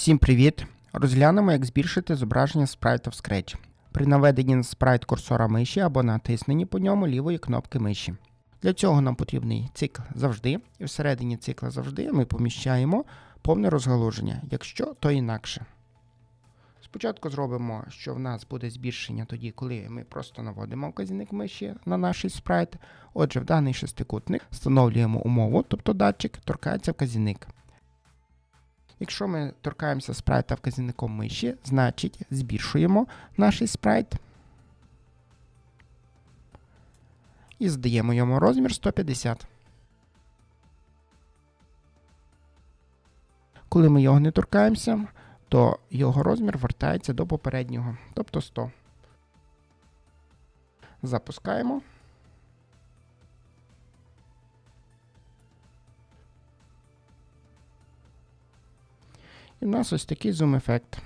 Всім привіт! Розглянемо, як збільшити зображення спрайта в Scratch. При наведенні на спрайт курсора миші або натисненні по ньому лівої кнопки миші. Для цього нам потрібний цикл завжди, і всередині цикла завжди ми поміщаємо повне розгалуження, якщо то інакше. Спочатку зробимо, що в нас буде збільшення тоді, коли ми просто наводимо вказівник миші на наш спрайт. Отже, в даний шестикутник встановлюємо умову, тобто датчик торкається вказівник. Якщо ми торкаємося спрайта вказівником миші, значить збільшуємо наш спрайт і здаємо йому розмір 150. Коли ми його не торкаємося, то його розмір вертається до попереднього, тобто 100. Запускаємо. І в нас ось такий зум-ефект.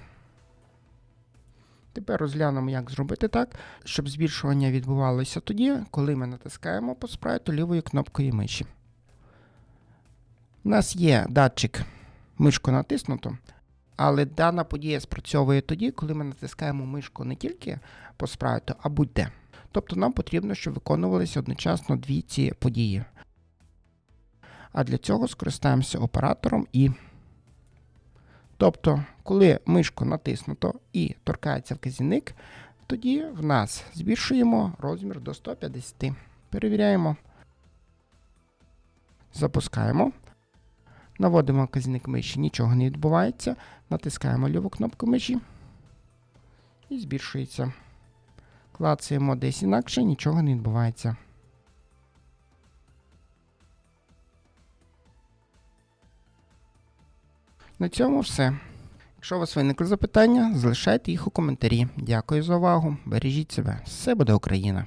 Тепер розглянемо, як зробити так, щоб збільшування відбувалося тоді, коли ми натискаємо по спрайту лівою кнопкою миші. У нас є датчик мишку натиснуто, але дана подія спрацьовує тоді, коли ми натискаємо мишку не тільки по спрайту, а будь-де. Тобто нам потрібно, щоб виконувалися одночасно дві ці події. А для цього скористаємося оператором і. Тобто, коли мишку натиснуто і торкається вказівник, тоді в нас збільшуємо розмір до 150. Перевіряємо. Запускаємо. Наводимо вказівник миші, нічого не відбувається. Натискаємо ліву кнопку миші і збільшується. Клацаємо десь інакше, нічого не відбувається. На цьому все. Якщо у вас виникли запитання, залишайте їх у коментарі. Дякую за увагу. Бережіть себе. Все буде Україна!